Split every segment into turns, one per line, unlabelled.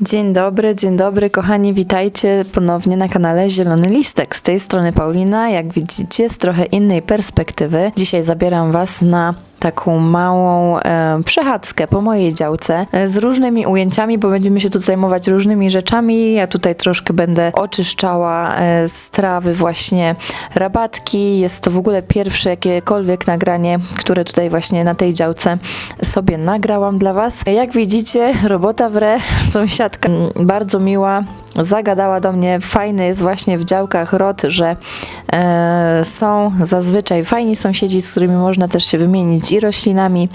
Dzień dobry, dzień dobry, kochani, witajcie ponownie na kanale Zielony Listek. Z tej strony Paulina, jak widzicie, z trochę innej perspektywy. Dzisiaj zabieram Was na taką małą e, przechadzkę po mojej działce e, z różnymi ujęciami, bo będziemy się tu zajmować różnymi rzeczami. Ja tutaj troszkę będę oczyszczała e, z trawy właśnie rabatki. Jest to w ogóle pierwsze jakiekolwiek nagranie, które tutaj właśnie na tej działce sobie nagrałam dla Was. Jak widzicie, robota w re, sąsiadka mm, bardzo miła, zagadała do mnie. Fajny jest właśnie w działkach rod, że e, są zazwyczaj fajni sąsiedzi, z którymi można też się wymienić i roślinami,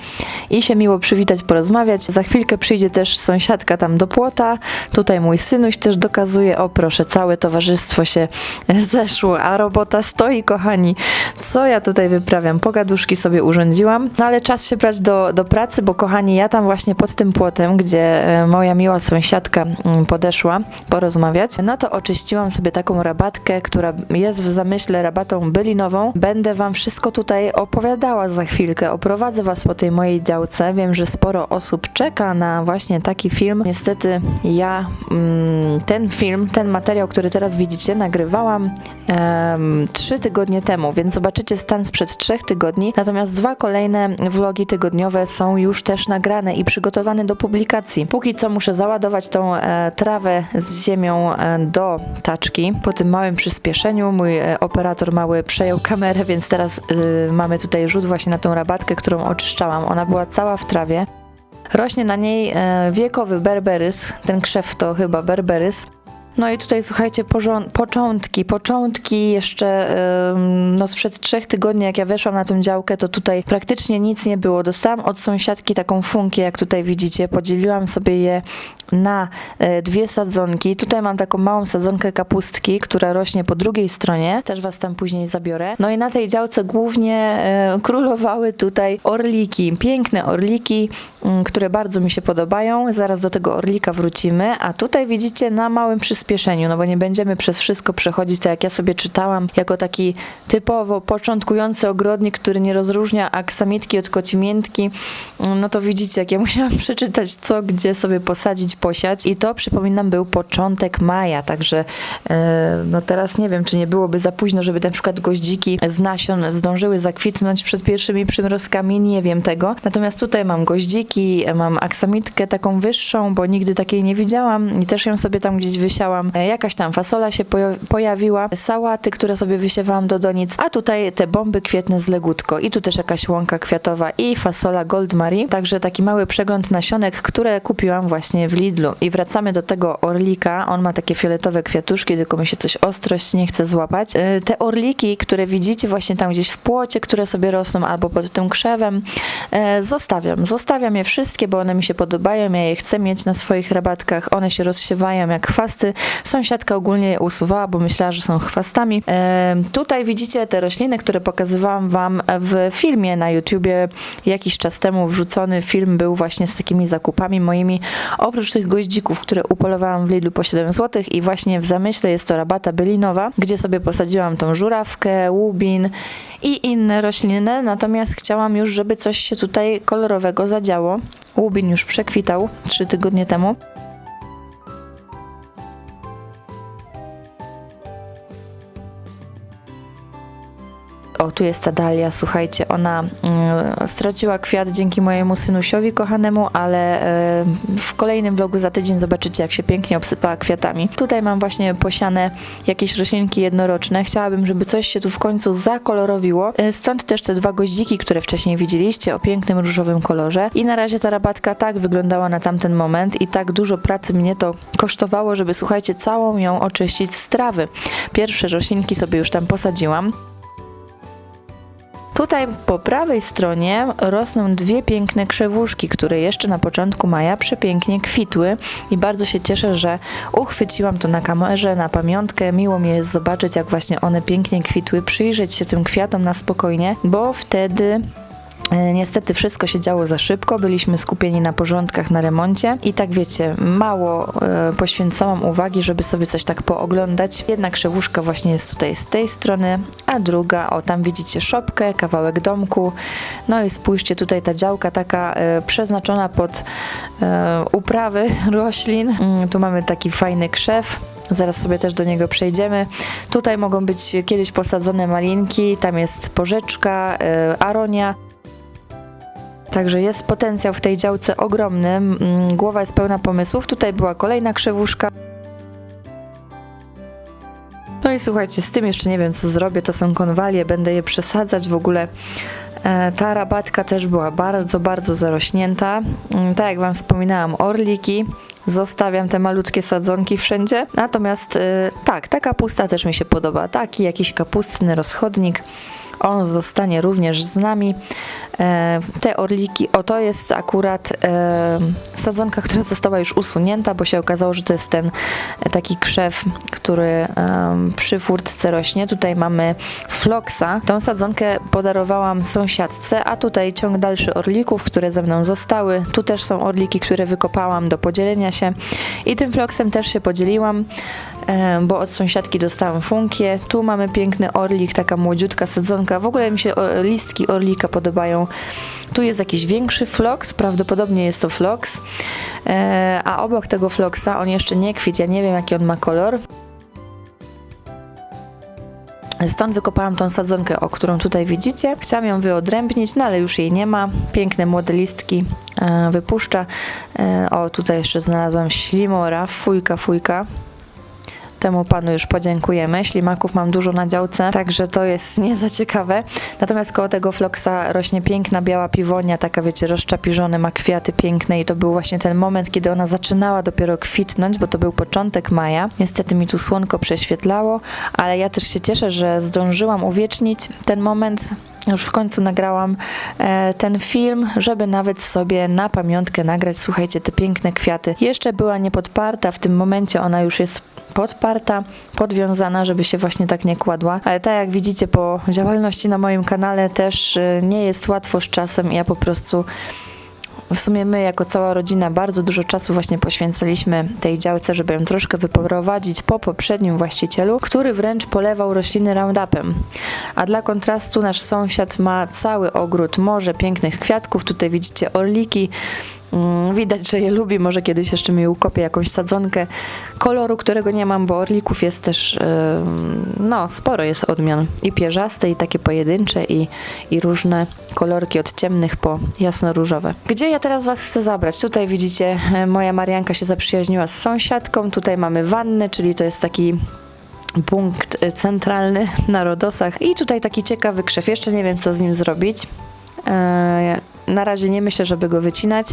i się miło przywitać, porozmawiać. Za chwilkę przyjdzie też sąsiadka tam do płota. Tutaj mój synuś też dokazuje, o proszę, całe towarzystwo się zeszło, a robota stoi, kochani. Co ja tutaj wyprawiam? Pogaduszki sobie urządziłam, no ale czas się brać do, do pracy, bo kochani, ja tam właśnie pod tym płotem, gdzie e, moja miła sąsiadka mm, podeszła porozmawiać, no to oczyściłam sobie taką rabatkę, która jest w zamyśle rabatą bylinową. Będę wam wszystko tutaj opowiadała za chwilkę, oprowadzę was po tej mojej działce. Wiem, że sporo osób czeka na właśnie taki film. Niestety ja mm, ten film, ten materiał, który teraz widzicie, nagrywałam trzy tygodnie temu, więc zobaczycie stan sprzed trzech tygodni. Natomiast dwa kolejne vlogi tygodniowe są już też nagrane i przygotowane do publikacji. Póki co muszę załadować tą e, trawę z ziemią e, do taczki. Po tym małym przyspieszeniu mój e, operator mały przejął kamerę, więc teraz e, mamy tutaj rzut właśnie na tą rabatkę, którą oczyszczałam. Ona była cała w trawie. Rośnie na niej wiekowy berberys, ten krzew to chyba berberys. No i tutaj słuchajcie, początki, początki jeszcze no sprzed trzech tygodni, jak ja weszłam na tą działkę, to tutaj praktycznie nic nie było. Dostałam od sąsiadki taką funkię, jak tutaj widzicie, podzieliłam sobie je na e, dwie sadzonki. Tutaj mam taką małą sadzonkę kapustki, która rośnie po drugiej stronie, też was tam później zabiorę. No i na tej działce głównie e, królowały tutaj orliki, piękne orliki, mm, które bardzo mi się podobają. Zaraz do tego orlika wrócimy, a tutaj widzicie na małym przyspieszeniu, no bo nie będziemy przez wszystko przechodzić, to jak ja sobie czytałam, jako taki typowo początkujący ogrodnik, który nie rozróżnia aksamitki od kocimiętki, no to widzicie, jak ja musiałam przeczytać co, gdzie sobie posadzić, posiać i to przypominam był początek maja, także e, no teraz nie wiem, czy nie byłoby za późno, żeby na przykład goździki z nasion zdążyły zakwitnąć przed pierwszymi przymrozkami, nie wiem tego. Natomiast tutaj mam goździki, mam aksamitkę taką wyższą, bo nigdy takiej nie widziałam i też ją sobie tam gdzieś wysiałam. E, Jakaś tam fasola się poja- pojawiła, sałaty, które sobie wysiewałam do donic, a tutaj te bomby kwietne z legutko i tu też jakaś łąka kwiatowa i fasola Gold Marie. Także taki mały przegląd nasionek, które kupiłam właśnie w Lidlu. I wracamy do tego orlika. On ma takie fioletowe kwiatuszki, tylko mi się coś ostrość nie chce złapać. E, Te orliki, które widzicie właśnie tam gdzieś w płocie, które sobie rosną albo pod tym krzewem, e, zostawiam. Zostawiam je wszystkie, bo one mi się podobają. Ja je chcę mieć na swoich rabatkach. One się rozsiewają jak chwasty. Sąsiadka ogólnie je usuwała, bo myślała, że są chwastami. E, Tutaj widzicie te rośliny, które pokazywałam wam w filmie na YouTubie jakiś czas temu. Wrzucony film był właśnie z takimi zakupami moimi. Oprócz tych goździków, które upolowałam w Lidlu po 7 zł i właśnie w zamyśle jest to rabata bylinowa, gdzie sobie posadziłam tą żurawkę, łubin i inne rośliny, natomiast chciałam już, żeby coś się tutaj kolorowego zadziało. Łubin już przekwitał 3 tygodnie temu. O, tu jest ta dalia, słuchajcie, ona mm, straciła kwiat dzięki mojemu synusiowi kochanemu, ale e, w kolejnym vlogu za tydzień zobaczycie, jak się pięknie obsypała kwiatami. Tutaj mam właśnie posiane jakieś roślinki jednoroczne. Chciałabym, żeby coś się tu w końcu zakolorowiło. E, Stąd też te dwa goździki, które wcześniej widzieliście o pięknym różowym kolorze. I na razie ta rabatka tak wyglądała na tamten moment i tak dużo pracy mnie to kosztowało, żeby słuchajcie, całą ją oczyścić z trawy. Pierwsze roślinki sobie już tam posadziłam. Tutaj po prawej stronie rosną dwie piękne krzewuszki, które jeszcze na początku maja przepięknie kwitły i bardzo się cieszę, że uchwyciłam to na kamerze, na pamiątkę. Miło mi jest zobaczyć, jak właśnie one pięknie kwitły, przyjrzeć się tym kwiatom na spokojnie, bo wtedy Niestety wszystko się działo za szybko, byliśmy skupieni na porządkach, na remoncie i tak wiecie, mało e, poświęcałam uwagi, żeby sobie coś tak pooglądać. Jedna krzewuszka właśnie jest tutaj z tej strony, a druga, o tam widzicie szopkę, kawałek domku. No i spójrzcie, tutaj ta działka taka e, przeznaczona pod e, uprawy roślin. Mm, tu mamy taki fajny krzew. Zaraz sobie też do niego przejdziemy. Tutaj mogą być kiedyś posadzone malinki, tam jest porzeczka, e, aronia. Także jest potencjał w tej działce ogromny. Mm, Głowa jest pełna pomysłów. Tutaj była kolejna krzewuszka. No i słuchajcie, z tym jeszcze nie wiem co zrobię. To są konwalie, będę je przesadzać w ogóle. E, Ta rabatka też była bardzo, bardzo zarośnięta. Mm, Tak jak Wam wspominałam, orliki. Zostawiam te malutkie sadzonki wszędzie. Natomiast e, tak, ta kapusta też mi się podoba. Taki jakiś kapustny rozchodnik. On zostanie również z nami. E, te orliki, o to jest akurat e, sadzonka, która została już usunięta, bo się okazało, że to jest ten taki krzew, który przy furtce rośnie. Tutaj mamy floksa. Tą sadzonkę podarowałam sąsiadce, a tutaj ciąg dalszy orlików, które ze mną zostały. Tu też są orliki, które wykopałam do podzielenia się i tym floksem też się podzieliłam bo od sąsiadki dostałam funkię. Tu mamy piękny orlik, taka młodziutka sadzonka. W ogóle mi się listki orlika podobają. Tu jest jakiś większy floks, prawdopodobnie jest to floks. E, a obok tego floksa, on jeszcze nie kwit, ja nie wiem jaki on ma kolor. Stąd wykopałam tą sadzonkę, o którą tutaj widzicie. Chciałam ją wyodrębnić, no ale już jej nie ma. Piękne młode listki e, wypuszcza. E, o, tutaj jeszcze znalazłam ślimora, fujka, fujka. Temu panu już podziękujemy. Ślimaków mam dużo na działce, także to jest nie za ciekawe. Natomiast koło tego floksa rośnie piękna biała piwonia, taka wiecie, rozczapiżone, ma kwiaty piękne i to był właśnie ten moment, kiedy ona zaczynała dopiero kwitnąć, bo to był początek maja. Niestety mi tu słonko prześwietlało, ale ja też się cieszę, że zdążyłam uwiecznić ten moment. Już w końcu nagrałam e, ten film, żeby nawet sobie na pamiątkę nagrać. Słuchajcie, te piękne kwiaty. Jeszcze była niepodparta, w tym momencie ona już jest podparta, podwiązana, żeby się właśnie tak nie kładła. Ale tak jak widzicie po działalności na moim kanale też e, nie jest łatwo z czasem. Ja po prostu w sumie my, jako cała rodzina, bardzo dużo czasu właśnie poświęcaliśmy tej działce, żeby ją troszkę wyprowadzić po poprzednim właścicielu, który wręcz polewał rośliny Roundupem. A dla kontrastu nasz sąsiad ma cały ogród, morze pięknych kwiatków. Tutaj widzicie orliki. Mm, Widać, że je lubi. Może kiedyś jeszcze mi ukopie jakąś sadzonkę koloru, którego nie mam, bo orlików jest też, no, sporo jest odmian. I pierzaste, i takie pojedyncze, i, i różne kolorki od ciemnych po jasno-różowe. Gdzie ja teraz Was chcę zabrać? Tutaj widzicie, e, moja Marianka się zaprzyjaźniła z sąsiadką. Tutaj mamy wannę, czyli to jest taki punkt e, centralny na Rodosach. I tutaj taki ciekawy krzew. Jeszcze nie wiem, co z nim zrobić. E, Na razie nie myślę, żeby go wycinać.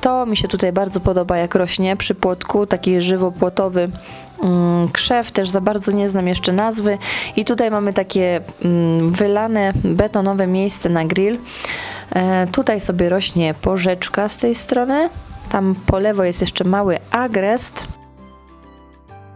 To mi się tutaj bardzo podoba, jak rośnie przy płotku, taki żywopłotowy mm, krzew, też za bardzo nie znam jeszcze nazwy. I tutaj mamy takie mm, wylane betonowe miejsce na grill. E, Tutaj sobie rośnie porzeczka z tej strony. Tam po lewo jest jeszcze mały agrest.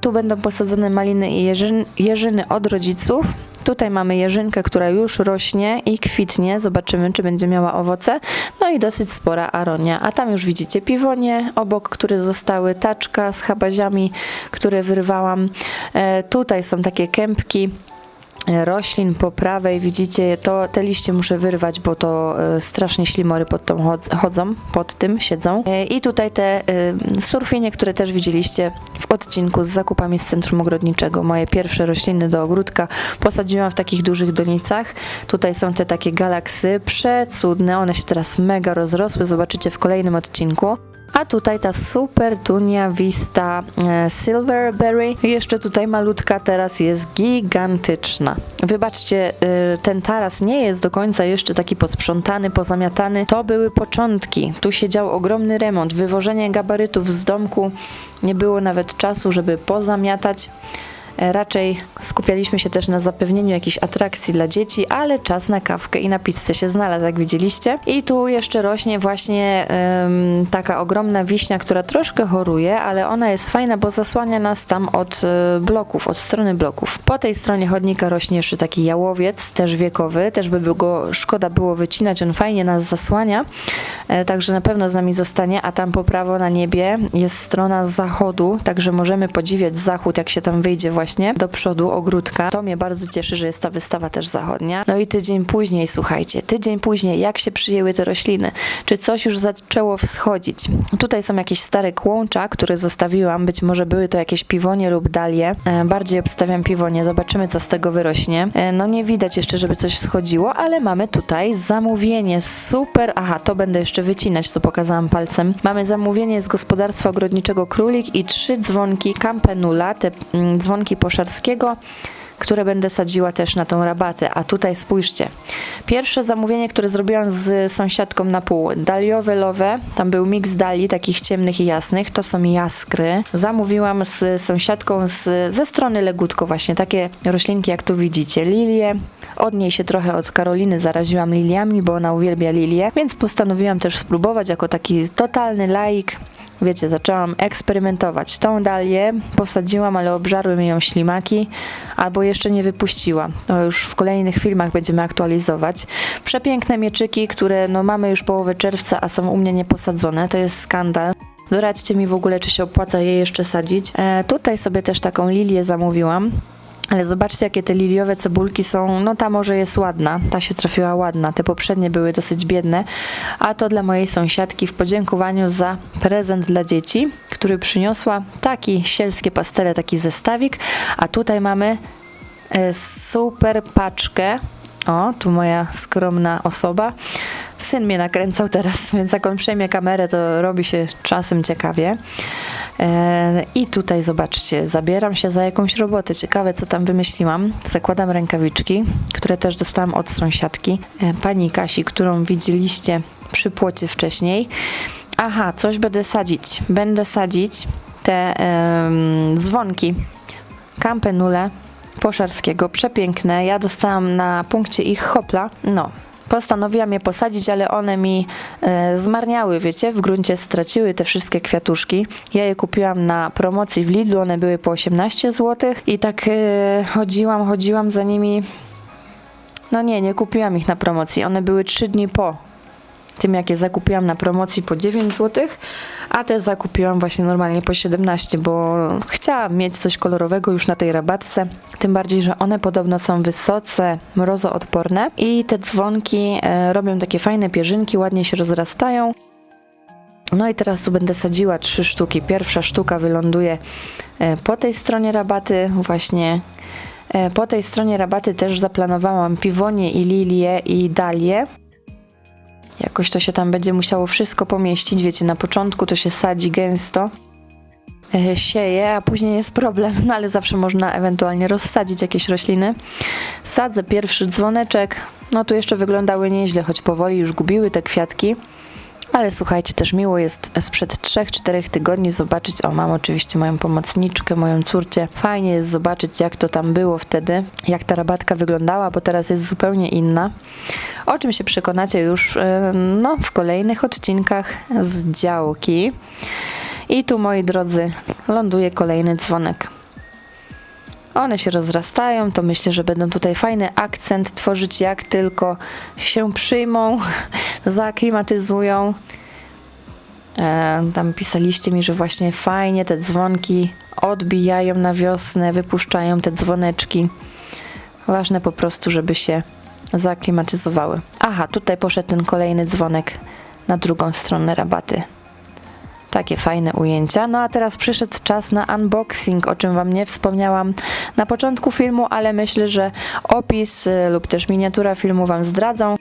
Tu będą posadzone maliny i jeżyn, jeżyny od rodziców. Tutaj mamy jeżynkę, która już rośnie i kwitnie. Zobaczymy, czy będzie miała owoce. No i dosyć spora aronia. A tam już widzicie piwonie obok, które zostały, taczka z chabaziami, które wyrwałam. E, tutaj są takie kępki roślin po prawej widzicie, to te liście muszę wyrwać, bo to e, strasznie ślimory pod tą chod- chodzą, pod tym siedzą. E, I tutaj te e, surfinie, które też widzieliście w odcinku z zakupami z Centrum Ogrodniczego. Moje pierwsze rośliny do ogródka posadziłam w takich dużych donicach. Tutaj są te takie galaksy, przecudne, one się teraz mega rozrosły, zobaczycie w kolejnym odcinku. A tutaj ta super tunia vista e, silverberry. Jeszcze tutaj malutka teraz jest gigantyczna. Wybaczcie, e, ten taras nie jest do końca jeszcze taki posprzątany, pozamiatany. To były początki. Tu się dział ogromny remont, wywożenie gabarytów z domku. Nie było nawet czasu, żeby pozamiatać. E, Raczej skupialiśmy się też na zapewnieniu jakichś atrakcji dla dzieci, ale czas na kawkę i na pizzę się znalazł, jak widzieliście. I tu jeszcze rośnie właśnie em, taka ogromna wiśnia, która troszkę choruje, ale ona jest fajna, bo zasłania nas tam od e, bloków, od strony bloków. Po tej stronie chodnika rośnie jeszcze taki jałowiec, też wiekowy, też by go szkoda było wycinać, on fajnie nas zasłania, e, także na pewno z nami zostanie, a tam po prawo na niebie jest strona zachodu, także możemy podziwiać zachód, jak się tam wyjdzie właśnie do przodu ogródka. To mnie bardzo cieszy, że jest ta wystawa też zachodnia. No i tydzień później, słuchajcie, tydzień później, jak się przyjęły te rośliny? Czy coś już zaczęło wschodzić? Tutaj są jakieś stare kłącza, które zostawiłam, być może były to jakieś piwonie lub dalie. E, bardziej obstawiam piwonie, zobaczymy co z tego wyrośnie. E, no nie widać jeszcze, żeby coś wschodziło, ale mamy tutaj zamówienie, super, aha, to będę jeszcze wycinać, co pokazałam palcem. Mamy zamówienie z gospodarstwa ogrodniczego Królik i trzy dzwonki Campenula, te mm, dzwonki poszarskiego, które będę sadziła też na tą rabatę. A tutaj spójrzcie. Pierwsze zamówienie, które zrobiłam z sąsiadką na pół. Daliowe lowe, tam był miks dali, takich ciemnych i jasnych. To są jaskry. Zamówiłam z sąsiadką z, ze strony Legutko właśnie, takie roślinki jak tu widzicie. Lilie. Od niej się trochę od Karoliny zaraziłam liliami, bo ona uwielbia lilie, więc postanowiłam też spróbować jako taki totalny laik. Wiecie, zaczęłam eksperymentować. Tą dalię posadziłam, ale obżarły mi ją ślimaki, albo jeszcze nie wypuściła. To już w kolejnych filmach będziemy aktualizować. Przepiękne mieczyki, które no mamy już połowę czerwca, a są u mnie nieposadzone. To jest skandal. Doradźcie mi w ogóle, czy się opłaca je jeszcze sadzić. E, tutaj sobie też taką lilię zamówiłam. Ale zobaczcie, jakie te liliowe cebulki są. No ta może jest ładna, ta się trafiła ładna. Te poprzednie były dosyć biedne. A to dla mojej sąsiadki w podziękowaniu za prezent dla dzieci, który przyniosła taki sielskie pastele, taki zestawik. A tutaj mamy e, super paczkę. O, tu moja skromna osoba. Syn mnie nakręcał teraz, więc jak on przejmie kamerę, to robi się czasem ciekawie. E, I tutaj zobaczcie, zabieram się za jakąś robotę. Ciekawe, co tam wymyśliłam. Zakładam rękawiczki, które też dostałam od sąsiadki, e, pani Kasi, którą widzieliście przy płocie wcześniej. Aha, coś będę sadzić. Będę sadzić te em, dzwonki Campenule Poszarskiego, przepiękne. Ja dostałam na punkcie ich hopla. No, postanowiłam je posadzić, ale one mi e, zmarniały, wiecie, w gruncie straciły te wszystkie kwiatuszki. Ja je kupiłam na promocji w Lidlu, one były po 18 zł i tak e, chodziłam, chodziłam za nimi. No nie, nie kupiłam ich na promocji, one były 3 dni po tym, jak je zakupiłam na promocji po 9 zł, a te zakupiłam właśnie normalnie po 17, bo chciałam mieć coś kolorowego już na tej rabatce. Tym bardziej, że one podobno są wysoce mrozoodporne i te dzwonki e, robią takie fajne pierzynki, ładnie się rozrastają. No i teraz tu będę sadziła trzy sztuki. Pierwsza sztuka wyląduje e, po tej stronie rabaty, właśnie e, po tej stronie rabaty też zaplanowałam piwonie i lilie i dalie. Jakoś to się tam będzie musiało wszystko pomieścić. Wiecie, na początku to się sadzi gęsto, e, sieje, a później jest problem, no ale zawsze można ewentualnie rozsadzić jakieś rośliny. Sadzę pierwszy dzwoneczek. No tu jeszcze wyglądały nieźle, choć powoli już gubiły te kwiatki. Ale słuchajcie, też miło jest sprzed 3-4 tygodni zobaczyć, o mam oczywiście moją pomocniczkę, moją córcię. Fajnie jest zobaczyć, jak to tam było wtedy, jak ta rabatka wyglądała, bo teraz jest zupełnie inna. O czym się przekonacie już em, no, w kolejnych odcinkach z działki. I tu, moi drodzy, ląduje kolejny dzwonek. One się rozrastają, to myślę, że będą tutaj fajny akcent tworzyć, jak tylko się przyjmą, zaaklimatyzują. E, tam pisaliście mi, że właśnie fajnie te dzwonki odbijają na wiosnę, wypuszczają te dzwoneczki. Ważne po prostu, żeby się zaaklimatyzowały. Aha, tutaj poszedł ten kolejny dzwonek na drugą stronę rabaty. Takie fajne ujęcia. No a teraz przyszedł czas na unboxing, o czym Wam nie wspomniałam na początku filmu, ale myślę, że opis y, lub też miniatura filmu Wam zdradzą.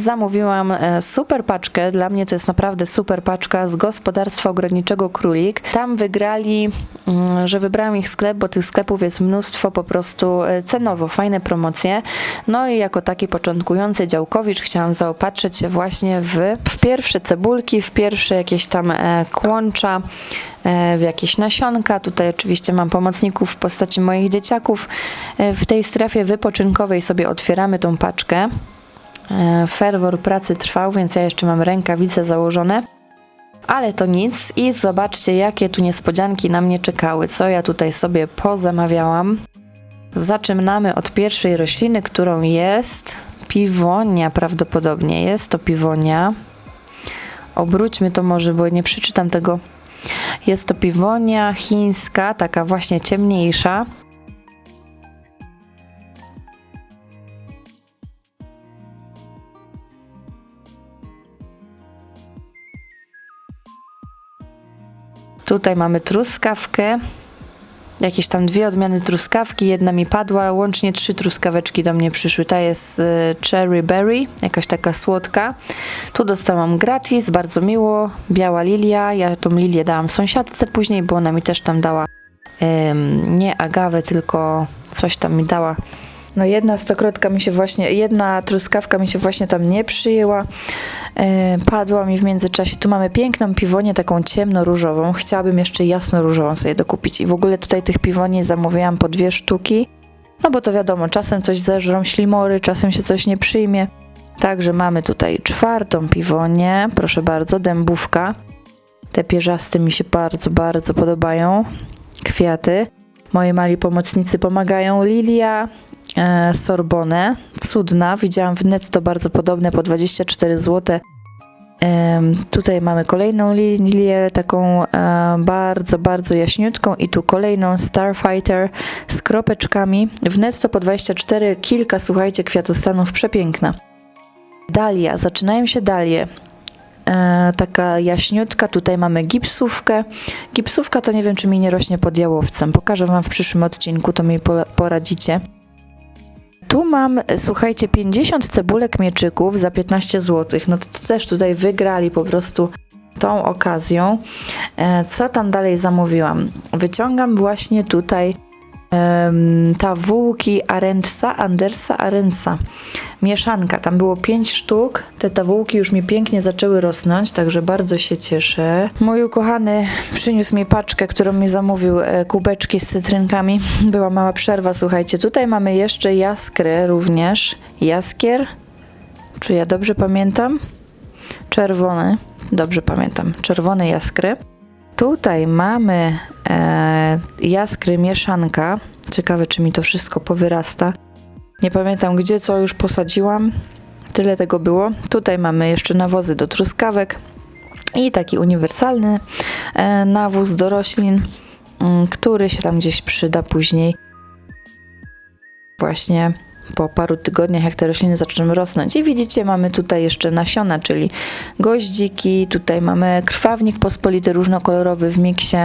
Zamówiłam e, super paczkę. Dla mnie to jest naprawdę super paczka z gospodarstwa ogrodniczego Królik. Tam wygrali, mm, że wybrałam ich sklep, bo tych sklepów jest mnóstwo po prostu e, cenowo, fajne promocje. No i jako taki początkujący działkowicz chciałam zaopatrzyć się właśnie w, w pierwsze cebulki, w pierwsze jakieś tam e, kłącza, w jakieś nasionka. Tutaj oczywiście mam pomocników w postaci moich dzieciaków. W tej strefie wypoczynkowej sobie otwieramy tą paczkę. E, Ferwor pracy trwał, więc ja jeszcze mam rękawice założone. Ale to nic i zobaczcie, jakie tu niespodzianki na mnie czekały. Co ja tutaj sobie pozamawiałam. Zaczynamy od pierwszej rośliny, którą jest piwonia prawdopodobnie. Jest to piwonia. Obróćmy to może, bo nie przeczytam tego. Jest to piwonia chińska, taka właśnie ciemniejsza. Tutaj mamy truskawkę. Jakieś tam dwie odmiany truskawki, jedna mi padła, łącznie trzy truskaweczki do mnie przyszły. Ta jest y, cherry berry, jakaś taka słodka. Tu dostałam gratis, bardzo miło, biała lilia. Ja tą lilię dałam sąsiadce później, bo ona mi też tam dała nie agawę, tylko coś tam mi dała. No jedna stokrotka mi się właśnie, jedna truskawka mi się właśnie tam nie przyjęła. E, padła mi w międzyczasie. Tu mamy piękną piwonię, taką ciemno-różową. Chciałabym jeszcze jasno-różową sobie dokupić. I w ogóle tutaj tych piwoni zamówiłam po dwie sztuki. No bo to wiadomo, czasem coś zeżrą ślimory, czasem się coś nie przyjmie. Także mamy tutaj czwartą piwonię. Proszę bardzo, dębówka. Te pierzaste mi się bardzo, bardzo podobają. Kwiaty. Moi mali pomocnicy pomagają. Lilia, Sorbonę. Cudna. Widziałam w netto bardzo podobne po 24 zł. Tutaj mamy kolejną li- lilię, taką e, bardzo, bardzo jaśniutką i tu kolejną Starfighter z kropeczkami. W netto po 24 kilka, słuchajcie, kwiatostanów przepiękna. Dalia, zaczynają się dalie. E, taka jaśniutka, tutaj mamy gipsówkę. Gipsówka to nie wiem, czy mi nie rośnie pod jałowcem. Pokażę Wam w przyszłym odcinku, to mi po- poradzicie. Tu mam, e, słuchajcie, 50 cebulek mieczyków za 15 zł. No to, też tutaj wygrali po prostu tą okazją. E, co tam dalej zamówiłam? Wyciągam właśnie tutaj em, tawułki Arendsa, Andersa, Arensa. Mieszanka, tam było 5 sztuk. Te tawułki już mi pięknie zaczęły rosnąć, także bardzo się cieszę. Mój ukochany przyniósł mi paczkę, którą mi zamówił, e, kubeczki z cytrynkami. Była mała przerwa, słuchajcie. Tutaj mamy jeszcze jaskry również. Jaskier, czy ja dobrze pamiętam? Czerwony, dobrze pamiętam. Czerwone jaskry. Tutaj mamy e, jaskry mieszanka. Ciekawe, czy mi to wszystko powyrasta. Nie pamiętam gdzie, co już posadziłam. Tyle tego było. Tutaj mamy jeszcze nawozy do truskawek i taki uniwersalny e, nawóz do roślin, mm, który się tam gdzieś przyda później. Właśnie po paru tygodniach, jak te rośliny zaczną rosnąć. I widzicie, mamy tutaj jeszcze nasiona, czyli goździki, tutaj mamy krwawnik pospolity, różnokolorowy w miksie.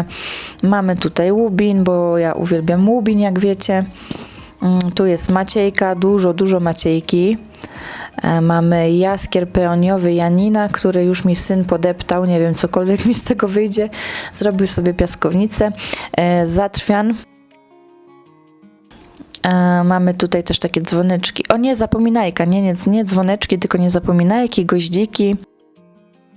Mamy tutaj łubin, bo ja uwielbiam łubin, jak wiecie. Mm, Tu jest maciejka, dużo, dużo maciejki. E, Mamy jaskier peoniowy Janina, który już mi syn podeptał. Nie wiem, cokolwiek mi z tego wyjdzie. Zrobił sobie piaskownicę. E, Zatrwian. E, Mamy tutaj też takie dzwoneczki. O nie, zapominajka. Nie, nie, nie dzwoneczki, tylko nie zapominajki, goździki.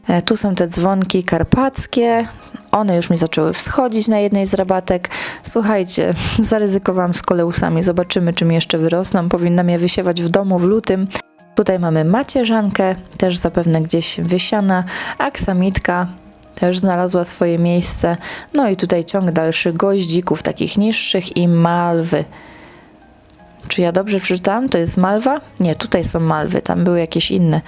E, Tu są te dzwonki karpackie. One już mi zaczęły wschodzić na jednej z rabatek. Słuchajcie, zaryzykowałam z koleusami. Zobaczymy, czy mi jeszcze wyrosną. Powinnam je wysiewać w domu w lutym. Tutaj mamy macierzankę, też zapewne gdzieś wysiana. Aksamitka też znalazła swoje miejsce. No i tutaj ciąg dalszy goździków, takich niższych i malwy. Czy ja dobrze przeczytałam? To jest malwa? Nie, tutaj są malwy, tam były jakieś inne.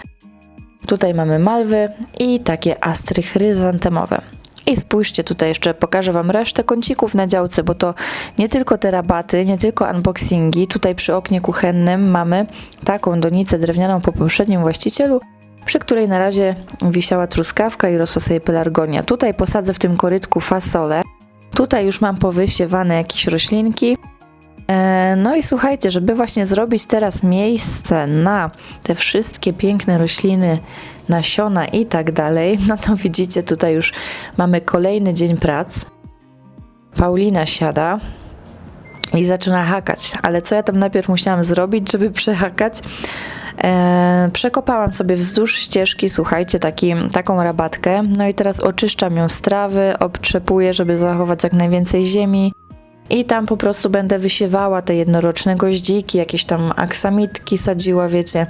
Tutaj mamy malwy i takie astry chryzantemowe. I spójrzcie, tutaj jeszcze pokażę Wam resztę kącików na działce, bo to nie tylko te rabaty, nie tylko unboxingi. Tutaj przy oknie kuchennym mamy taką donicę drewnianą po poprzednim właścicielu, przy której na razie wisiała truskawka i rosła sobie pelargonia. Tutaj posadzę w tym korytku fasolę. Tutaj już mam powysiewane jakieś roślinki. E, No i słuchajcie, żeby właśnie zrobić teraz miejsce na te wszystkie piękne rośliny, nasiona i tak dalej, no to widzicie, tutaj już mamy kolejny dzień prac. Paulina siada i zaczyna hakać, ale co ja tam najpierw musiałam zrobić, żeby przehakać? E, przekopałam sobie wzdłuż ścieżki, słuchajcie, taki, taką rabatkę. No i teraz oczyszczam ją z trawy, żeby zachować jak najwięcej ziemi. I tam po prostu będę wysiewała te jednoroczne goździki, jakieś tam aksamitki sadziła, wiecie.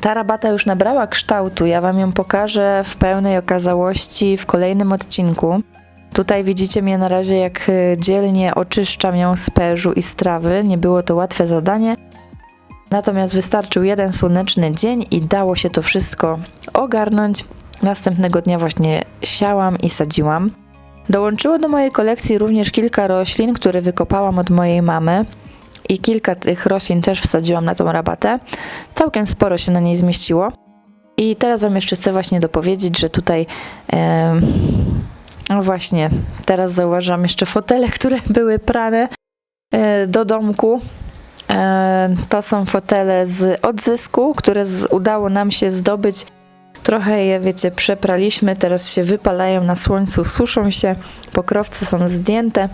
Ta rabata już nabrała kształtu, ja wam ją pokażę w pełnej okazałości w kolejnym odcinku. Tutaj widzicie mnie na razie, jak y, dzielnie oczyszczam ją z perzu i z trawy. Nie było to łatwe zadanie. Natomiast wystarczył jeden słoneczny dzień i dało się to wszystko ogarnąć. Następnego dnia właśnie siałam i sadziłam. Dołączyło do mojej kolekcji również kilka roślin, które wykopałam od mojej mamy. I kilka tych roślin też wsadziłam na tą rabatę. Całkiem sporo się na niej zmieściło. I teraz Wam jeszcze chcę właśnie dopowiedzieć, że tutaj no właśnie, teraz zauważam jeszcze fotele, które były prane e, do domku. E, To są fotele z odzysku, które z, udało nam się zdobyć. Trochę je, wiecie, przepraliśmy, teraz się wypalają na słońcu, suszą się, pokrowce są zdjęte,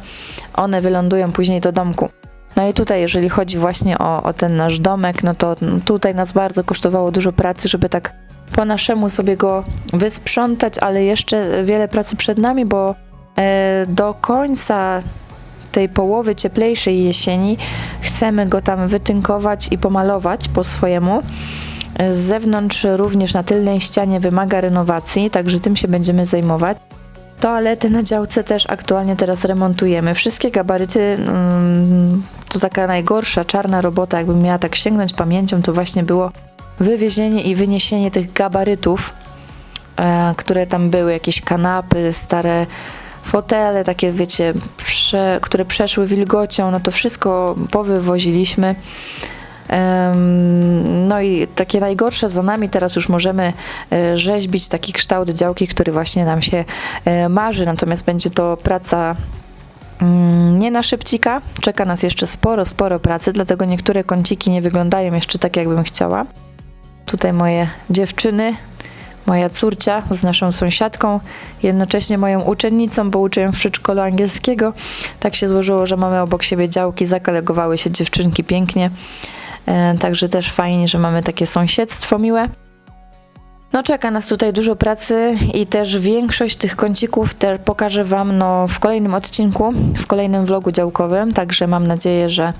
one wylądują później do domku. No i tutaj, jeżeli chodzi właśnie o, o ten nasz domek, no to tutaj nas bardzo kosztowało dużo pracy, żeby tak po naszemu sobie go wysprzątać, ale jeszcze wiele pracy przed nami, bo e, do końca tej połowy cieplejszej jesieni chcemy go tam wytynkować i pomalować po swojemu. Z zewnątrz również na tylnej ścianie wymaga renowacji, także tym się będziemy zajmować. Toalety na działce też aktualnie teraz remontujemy. Wszystkie gabaryty mm, to taka najgorsza czarna robota, jakbym miała tak sięgnąć pamięcią, to właśnie było wywiezienie i wyniesienie tych gabarytów, e, które tam były, jakieś kanapy, stare fotele, takie wiecie, które przeszły wilgocią, no to wszystko powywoziliśmy. No i takie najgorsze za nami, teraz już możemy e, rzeźbić taki kształt działki, który właśnie nam się e, marzy, natomiast będzie to praca mm, nie na szybcika, czeka nas jeszcze sporo, sporo pracy, dlatego niektóre kąciki nie wyglądają jeszcze tak, jakbym chciała. Tutaj moje dziewczyny, moja córcia z naszą sąsiadką, jednocześnie moją uczennicą, bo uczę ją w przedszkolu angielskiego. Tak się złożyło, że mamy obok siebie działki, zakalegowały się dziewczynki pięknie. E, Także też fajnie, że mamy takie sąsiedztwo miłe. No czeka nas tutaj dużo pracy i też większość tych kącików też pokażę Wam no, w kolejnym odcinku, w kolejnym vlogu działkowym, także mam nadzieję, że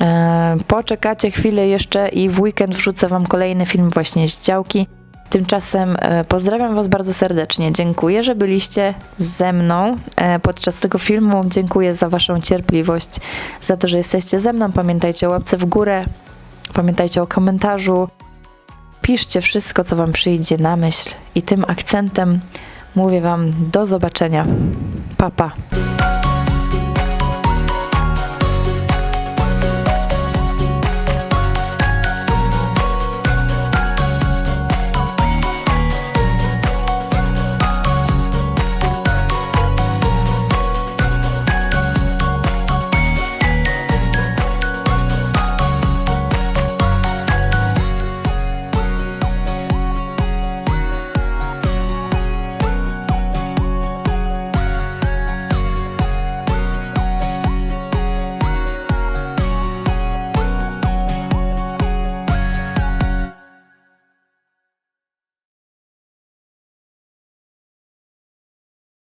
e, poczekacie chwilę jeszcze i w weekend wrzucę Wam kolejny film właśnie z działki. Tymczasem e, pozdrawiam Was bardzo serdecznie. Dziękuję, że byliście ze mną e, podczas tego filmu. Dziękuję za Waszą cierpliwość, za to, że jesteście ze mną. Pamiętajcie o łapce w górę, pamiętajcie o komentarzu. Piszcie wszystko, co Wam przyjdzie na myśl, i tym akcentem mówię Wam do zobaczenia. Pa, pa.